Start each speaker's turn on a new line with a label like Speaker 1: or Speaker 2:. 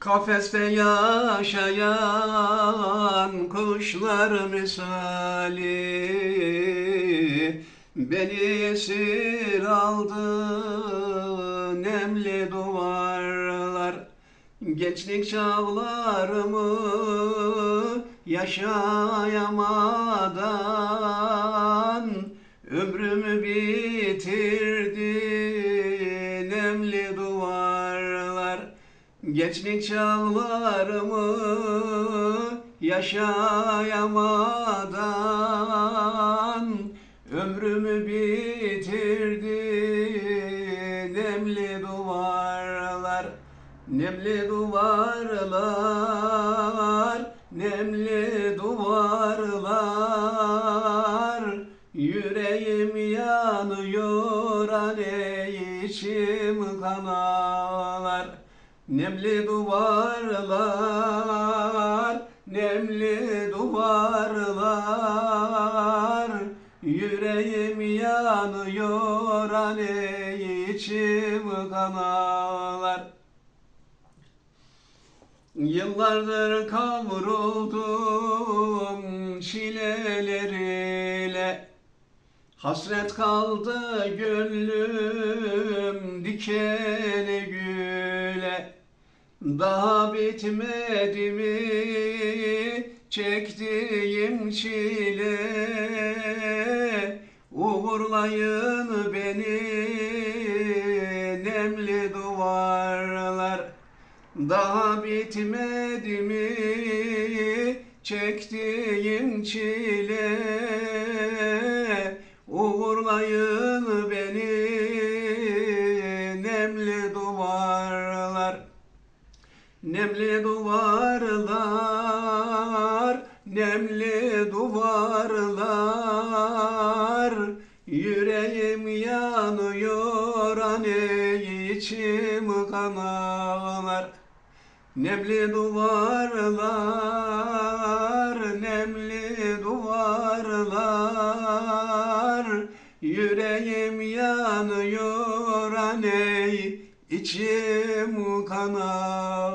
Speaker 1: Kafeste yaşayan kuşlar misali Beni esir aldı nemli duvarlar. Gençlik çağlarımı yaşayamadan Ömrümü bitirdi nemli duvarlar Gençlik çağlarımı yaşayamadan Ömrümü bitirdi nemli duvarlar Nemli duvarlar, nemli duvarlar. Yüreğim yanıyor aley içim kanalar Nemli duvarlar, nemli duvarlar. Yüreğim yanıyor aley içim kanalar. Yıllardır kavruldum çileleriyle. Hasret kaldı gönlüm dikene güle Daha bitmedi mi çektiğim çile? Uğurlayın beni nemli duvarlar. Daha bitmedi mi çektiğim çile Nemli duvarlar, nemli duvarlar. Yüreğim yanıyor anne içim kanar Nemli duvarlar, nemli duvarlar. Yüreğim yanıyor aney içim kanar